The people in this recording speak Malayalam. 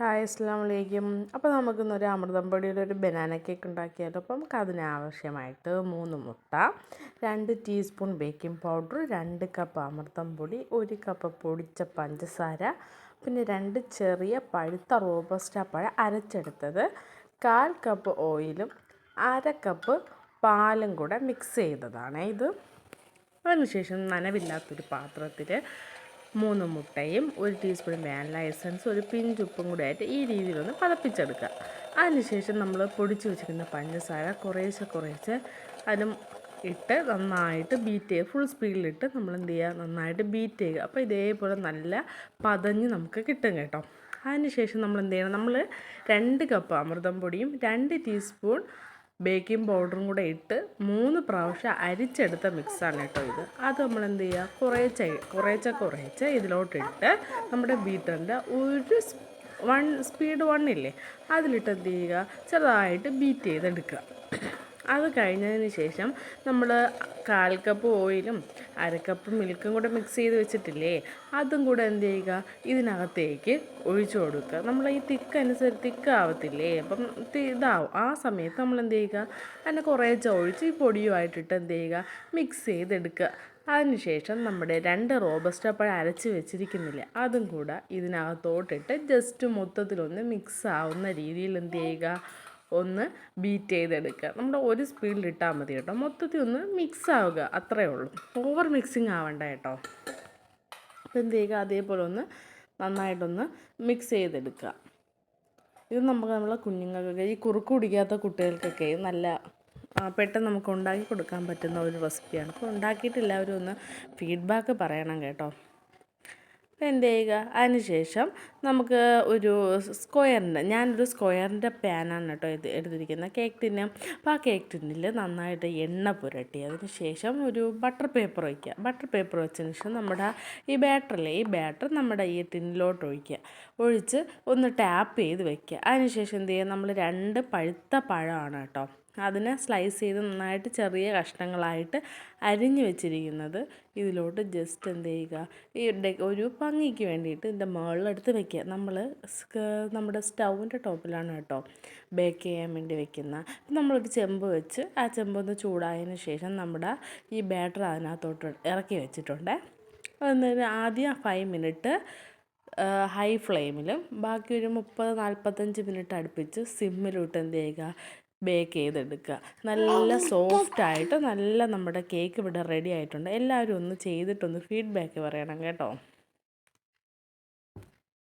ഹായ് അസ്സാം വലൈക്കും അപ്പോൾ നമുക്കിന്നൊരു അമൃതം പൊടിയുടെ ഒരു ബനാന കേക്ക് ഉണ്ടാക്കിയാലോ. അപ്പോൾ നമുക്ക് അതിനാവശ്യമായിട്ട് മൂന്ന് മുട്ട രണ്ട് ടീസ്പൂൺ ബേക്കിംഗ് പൗഡർ രണ്ട് കപ്പ് അമൃതം പൊടി ഒരു കപ്പ് പൊടിച്ച പഞ്ചസാര പിന്നെ രണ്ട് ചെറിയ പഴുത്ത റോബസ്റ്റ പഴം അരച്ചെടുത്തത് കാൽ കപ്പ് ഓയിലും അര കപ്പ് പാലും കൂടെ മിക്സ് ചെയ്തതാണ് ഇത്. അതിനുശേഷം നനവില്ലാത്തൊരു പാത്രത്തിൽ മൂന്ന് മുട്ടയും ഒരു ടീസ്പൂൺ വാനില എസൻസ് ഒരു പിഞ്ച് ഉപ്പും കൂടി ആയിട്ട് ഈ രീതിയിലൊന്ന് പതപ്പിച്ചെടുക്കുക. അതിനുശേഷം നമ്മൾ പൊടിച്ച് വെച്ചിരിക്കുന്ന പഞ്ചസാര കുറേശ്ശെ കുറേശ്ശെ അതിലും ഇട്ട് നന്നായിട്ട് ബീറ്റ് ചെയ്യുക. ഫുൾ സ്പീഡിലിട്ട് നമ്മൾ എന്ത് ചെയ്യുക? നന്നായിട്ട് ബീറ്റ് ചെയ്യുക. അപ്പോൾ ഇതേപോലെ നല്ല പതഞ്ഞ് നമുക്ക് കിട്ടും കേട്ടോ. അതിനുശേഷം നമ്മൾ എന്ത് ചെയ്യണം? നമ്മൾ രണ്ട് കപ്പ് അമൃതം പൊടിയും രണ്ട് ടീസ്പൂൺ ബേക്കിംഗ് പൗഡറും കൂടെ ഇട്ട് മൂന്ന് പ്രാവശ്യം അരിച്ചെടുത്ത മിക്സാണ് കേട്ടോ ഇത്. അത് നമ്മൾ എന്ത് ചെയ്യുക? കുറേച്ച കുറേച്ച കുറേച്ച ഇതിലോട്ടിട്ട് നമ്മുടെ ബീറ്ററിന്റെ ഒരു വൺ സ്പീഡ് വണ്ണില്ലേ അതിലിട്ട് എന്ത് ചെയ്യുക? ചെറുതായിട്ട് ബീറ്റ് ചെയ്തെടുക്കുക. അത് കഴിഞ്ഞതിന് ശേഷം നമ്മൾ കാൽ കപ്പ് ഓയിലും അരക്കപ്പ് മിൽക്കും കൂടെ മിക്സ് ചെയ്ത് വെച്ചിട്ടില്ലേ അതും കൂടെ എന്ത് ചെയ്യുക? ഇതിനകത്തേക്ക് ഒഴിച്ചു കൊടുക്കുക. നമ്മൾ ഈ തിക്ക് അനുസരിച്ച് തിക്ക് ആവത്തില്ലേ? അപ്പം ഇതാവും. ആ സമയത്ത് നമ്മൾ എന്ത് ചെയ്യുക? അതിനെ കുറേ ഒഴിച്ച് ഈ പൊടിയുമായിട്ടിട്ട് എന്ത് ചെയ്യുക? മിക്സ് ചെയ്തെടുക്കുക. അതിനുശേഷം നമ്മുടെ രണ്ട് റോബസ്റ്റ പഴം അരച്ച് വെച്ചിരിക്കുന്നില്ല അതും കൂടെ ഇതിനകത്തോട്ടിട്ട് ജസ്റ്റ് മൊത്തത്തിലൊന്ന് മിക്സ് ആവുന്ന രീതിയിൽ എന്ത് ചെയ്യുക? ഒന്ന് ബീറ്റ് ചെയ്തെടുക്കുക. നമ്മുടെ ഒരു സ്പീഡിൽ ഇട്ടാൽ മതി കേട്ടോ. മൊത്തത്തിൽ ഒന്ന് മിക്സ് ആവുക. അത്രയേ ഉള്ളൂ. ഓവർ മിക്സിങ് ആവണ്ട കേട്ടോ. അപ്പോൾ എന്ത് ചെയ്യുക? അതേപോലെ ഒന്ന് നന്നായിട്ടൊന്ന് മിക്സ് ചെയ്തെടുക്കുക. ഇത് നമുക്ക് നമ്മളെ കുഞ്ഞുങ്ങൾക്കൊക്കെ ഈ കുറുക്ക് കുടിക്കാത്ത കുട്ടികൾക്കൊക്കെ നല്ല പെട്ടെന്ന് നമുക്ക് ഉണ്ടാക്കി കൊടുക്കാൻ പറ്റുന്ന ഒരു റെസിപ്പിയാണ് അപ്പോൾ ഉണ്ടാക്കിയിട്ട് എല്ലാവരും ഒന്ന് ഫീഡ്ബാക്ക് പറയണം കേട്ടോ. എന്ത് ചെയ്യുക? അതിനുശേഷം നമുക്ക് ഒരു സ്ക്വയറിന്റെ ഞാനൊരു സ്ക്വയറിന്റെ പാനാണ് കേട്ടോ ഇത് എടുത്തിരിക്കുന്നത്. കേക്ക് ടിന്ന് അപ്പോൾ ആ കേക്ക് ടിന്നിൽ നന്നായിട്ട് എണ്ണ പുരട്ടി. അതിന് ശേഷം ഒരു ബട്ടർ പേപ്പർ വയ്ക്കുക ബട്ടർ പേപ്പർ വെച്ചതിന് ശേഷം നമ്മുടെ ഈ ബാറ്ററില്ലേ ഈ ബാറ്റർ നമ്മുടെ ഈ ടിന്നിലോട്ട് ഒഴിക്കുക. ഒഴിച്ച് ഒന്ന് ടാപ്പ് ചെയ്ത് വെക്കുക. അതിനുശേഷം എന്ത് ചെയ്യുക? നമ്മൾ രണ്ട് പഴുത്ത പഴമാണ് കേട്ടോ അതിനെ സ്ലൈസ് ചെയ്ത് നന്നായിട്ട് ചെറിയ കഷ്ണങ്ങളായിട്ട് അരിഞ്ഞു വെച്ചിരിക്കുന്നത്. ഇതിലോട്ട് ജസ്റ്റ് എന്ത് ചെയ്യുക? ഈ ഒരു ഭംഗിക്ക് വേണ്ടിയിട്ട് ഇതിന്റെ മുകളിലെടുത്ത് വെക്കുക. നമ്മൾ നമ്മുടെ സ്റ്റൗവിന്റെ ടോപ്പിലാണ് കേട്ടോ ബേക്ക് ചെയ്യാൻ വേണ്ടി വെക്കുന്ന. നമ്മളൊരു ചെമ്പ് വെച്ച് ആ ചെമ്പ് ഒന്ന് ചൂടായതിന് ശേഷം നമ്മുടെ ഈ ബാറ്റർ അതിനകത്തോട്ട് ഇറക്കി വെച്ചിട്ടുണ്ട്. എന്നിട്ട് ആദ്യം ഫൈവ് മിനിറ്റ് ഹൈ ഫ്ലെയിമിലും ബാക്കി ഒരു മുപ്പത് നാൽപ്പത്തഞ്ച് മിനിറ്റ് അടുപ്പിച്ച് സിമ്മിലിട്ട് എന്ത് ചെയ്യുക? ബേക്ക് ചെയ്തെടുക്കുക. നല്ല സോഫ്റ്റ് ആയിട്ട് നല്ല നമ്മുടെ കേക്ക് ഇവിടെ റെഡി ആയിട്ടുണ്ട്. എല്ലാവരും ഒന്ന് ചെയ്തിട്ടൊന്ന് ഫീഡ്ബാക്ക് പറയണം കേട്ടോ.